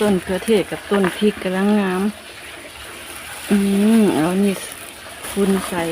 ต้นเกลือเทศกับต้นพริกกำลังงาม อืมเอานี่คุณใส่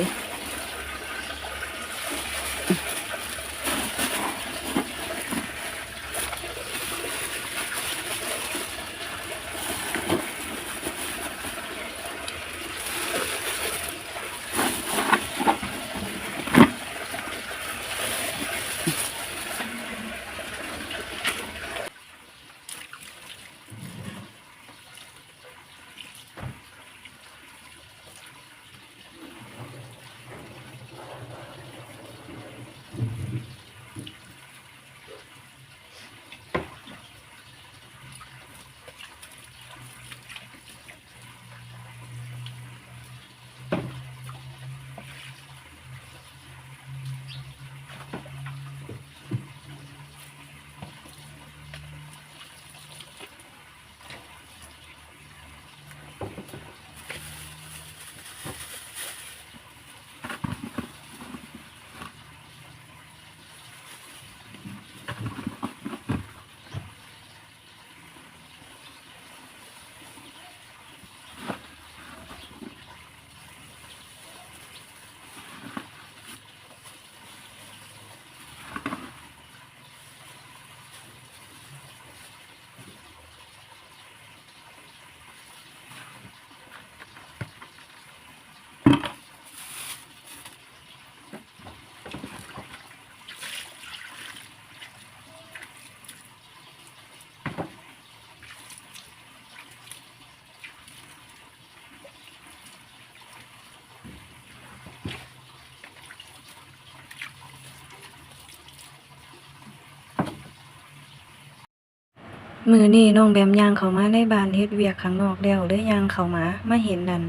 มือนี่น้องแบมยางเขามาในบ้านเฮ็ดเวียกข้างนอกแล้วเลยยางเขามามาเห็นนั่น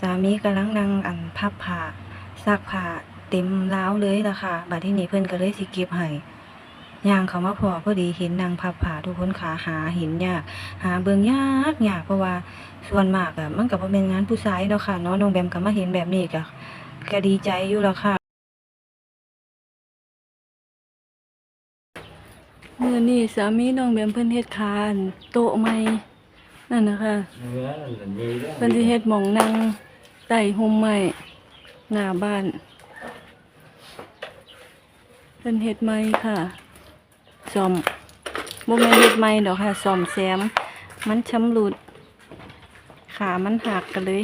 สามีกำลังนั่งอันพับผ้าซักผ้าเต็มร้าวเลยล่ะค่ะบัดที่นี้เพิ่นก็เลยสิเก็บให้ยางเขามาพอพอดีเห็นนางพับผ้าทุกคนขาหาเห็นยาก หาเบิ่งยากยากเพราะว่าส่วนมากอะมันก็บ่แม่นงานผู้ชายดอกค่ะเนาะน้องแบมก็มาเห็นแบบนี้ก็ก็ดีใจอยู่แล้วค่ะ อนี้สามีน้องแบมเพิ่นเฮ็ดคานโต๊ะใหม่นั่นนะคะเพิ่นสิเฮ็ดหม่องนั่งใต้ห่มไม้หน้าบ้านเพิ่นเฮ็ดใหม่ค่ะซ่อมบ่แม่นเฮ็ดใหม่ดอกค่ะซ่อมแซม มันชำรุด ขามันหักกันเลย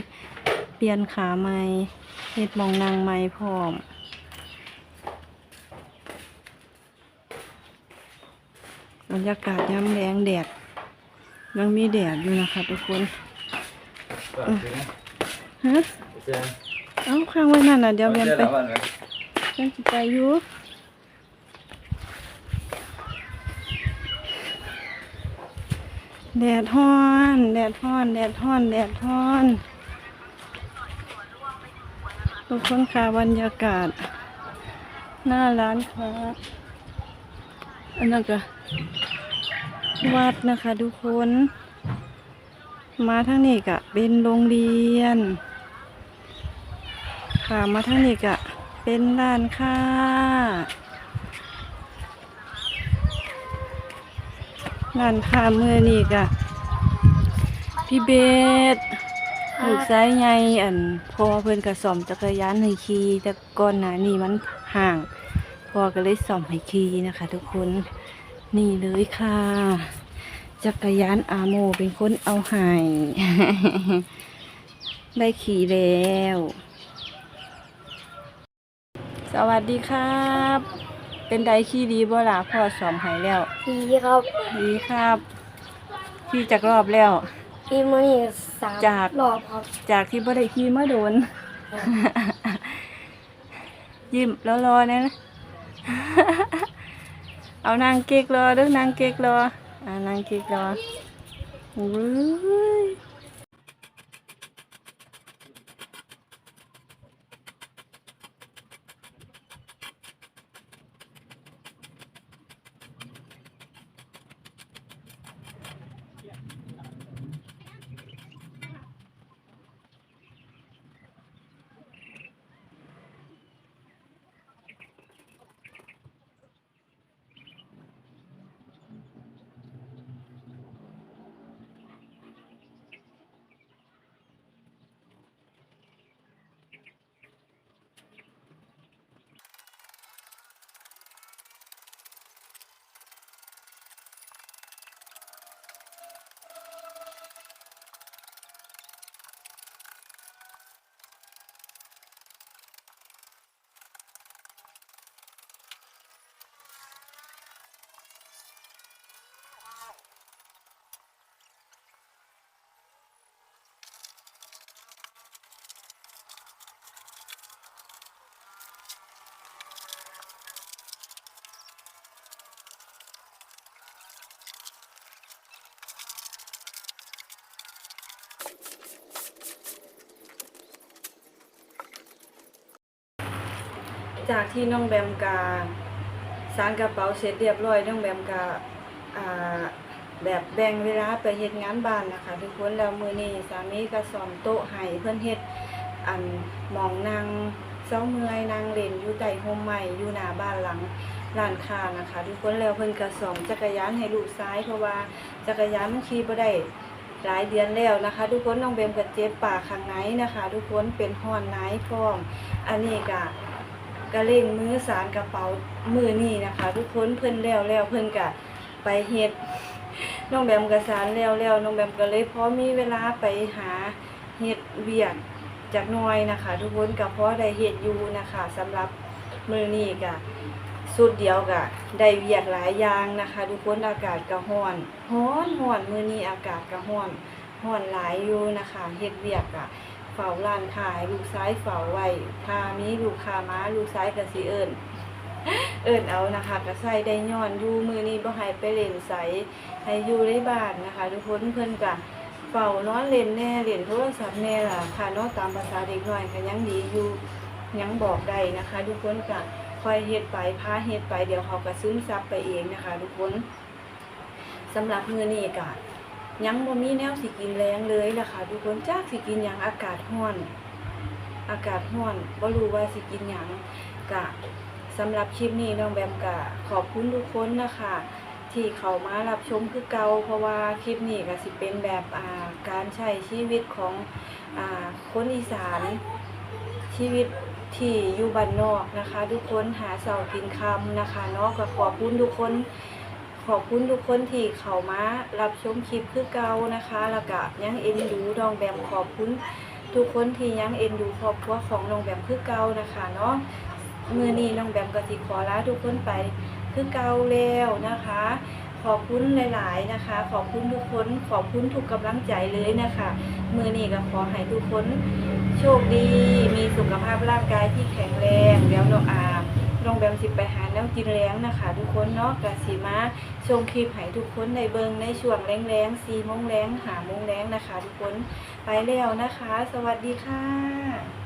เปลี่ยนขาใหม่เฮ็ดหม่องนั่งใหม่พร้อม บรรยากาศยามแรงแดด ยังมีแดดอยู่นะคะทุกคนฮะเอ้าข้างไว้นั่นน่ะเดี๋ยวเรียนไปเรียนสิไปอยู่แดดฮ้อน แดดฮ้อน แดดฮ้อน แดดฮ้อนทุกคนค่ะบรรยากาศ หน้าร้านค้า อันนั้นก็วัดนะคะ ทุกคน มาทางนี้กะเป็นโรงเรียน ค่ะมาทางนี้กะเป็นร้านค้าร้านค้าเมื่อนี้กะพี่เบสลูกซ้ายใหญ่อันพอเพิ่อนกะซ่อมจักรยานให้ขี่แต่ก่อนหน้านี้มันห่าง พอก็เลยซ่อมให้ขี่นะคะ ทุกคนนี่เลยค่ะ จักรยานอาโมเป็นคนเอาให้ได้ขี่แล้ว สวัสดีครับ เป็นไดขี่ดีบ่ล่ะพ่อสอมให้แล้วดีครับดีครับขี่จากรอบแล้วพี่มือนี่สามจากรอบครับ จากที่บ่ได้ขี่มาโดน ยิ้มแล้วรอๆนะ เอานางเก๊กรอเด้อนางเก๊กรออ่านางเก๊กรออุ้ย จากที่น้องแบมกาสางกระเป๋าเสร็จเรียบร้อยน้องแบมกาแบบแบ่งเวลาไปเหตุงานบ้านนะคะทุกคนแล้วมือนี้สามีก็สอนโต๊ะให้เพื่อนเฮ็ดอันมองนางเซ้าเมื่ยนางเล่นอยู่ใต้โฮมใหม่อยู่หน้าบ้านหลังร้านค้านะคะ ทุกคนแล้วเพื่อนก็สอนจักรยานให้ลูกซ้ายเพราะว่าจักรยานมันขี่บ่ได้ หลายเดือนแล้วนะคะ ทุกคนน้องเบมก็เจ็บปากข้างในนะคะ ทุกคนเป็นห้อนไนพร้อม อันนี้ก็กระเล่งมือสารกระเป๋ามือนี่นะคะ ทุกคนเพิ่นแล้วแล้วเพิ่นก็ไปเฮ็ดน้องแบมก็สารแล้วแล้วน้องแบมก็เลยพอมีเวลาไปหาเฮ็ดเวียกจากน้อยนะคะ ทุกคนก็พอได้เฮ็ดอยู่นะคะสำหรับมือนี้ก็ สุดเดียวก็ได้เวียกหลายอย่างนะคะ ทุกคนอากาศก็ร้อนร้อนร้อนมือนี้อากาศก็ร้อนร้อนหลายอยู่นะคะเฮ็ดเวียกก็เฝ้าร้านขายลูกซ้ายเฝ้าไว้ถ้ามีลูกค้ามาลูกซ้ายก็สิเอิ้นเอิ้นเอานะคะก็ใส่ได้ย้อนอยู่มือนี้บ่ให้ไปเล่นไสให้อยู่ในบ้านนะคะ ทุกคนเพิ่อนก็เฝ้านอนเล่นแน่เล่นโทรศัพท์แน่ล่ะค่ะนาะตามภาษาเด็กน้อยก็ยังดีอยู่ยังบอกได้นะคะ ทุกคนก็ค อยเฮ็ดไปพาเฮ็ดไปเดี๋ยวเขาก็ซึมซับไปเองนะคะ ทุกคนสำหรับมื้อนี้ก็ยังบ่มีแนวสิกินแรงเลยนะค่ะทุกคนจากสิกินหยังอากาศร้อน อากาศร้อนบ่รู้ว่าสิกินหยังก็สำหรับคลิปนี้น้องแบมก็ขอบคุณทุกคนนะคะ ที่เขามารับชมคือเก่าเพราะว่าคลิปนี้ก็สิเป็นแบบอ่าการใช้ชีวิตของอ่าคนอีสานชีวิต ที่อยู่บ้านนอกนะคะ ทุกคนหาเสากินคำนะคะเนาะก็ขอบคุณทุกคนขอบคุณทุกคนที่เขามารับชมคลิปคือเก่านะคะ แล้วก็ยังเอ็นดูน้องแบมขอบคุณทุกคนที่ยังเอ็นดูครอบครัวของน้องแบมคือเก่านะคะเนาะมือนี้น้องแบมก็สิขอลาทุกคนไปคือเก่าแล้วนะคะ ขอบคุณหลาย ๆ นะคะ ขอบคุณทุกคนขอบคุณทุกกำลังใจเลยนะคะมือนี้ก็ขอให้ทุกคนโชคดี มีสุขภาพร่างกายที่แข็งแรงแล้วน้องอาน้องแบมสิไปหาแนวกินแรงนะคะ ทุกคนเนาะกะสีมาชมคลิปให้ทุกคนในเบิงในช่วงแรงๆสีมงแรงหามงแรงนะคะ ทุกคนไปแล้วนะคะ สวัสดีค่ะ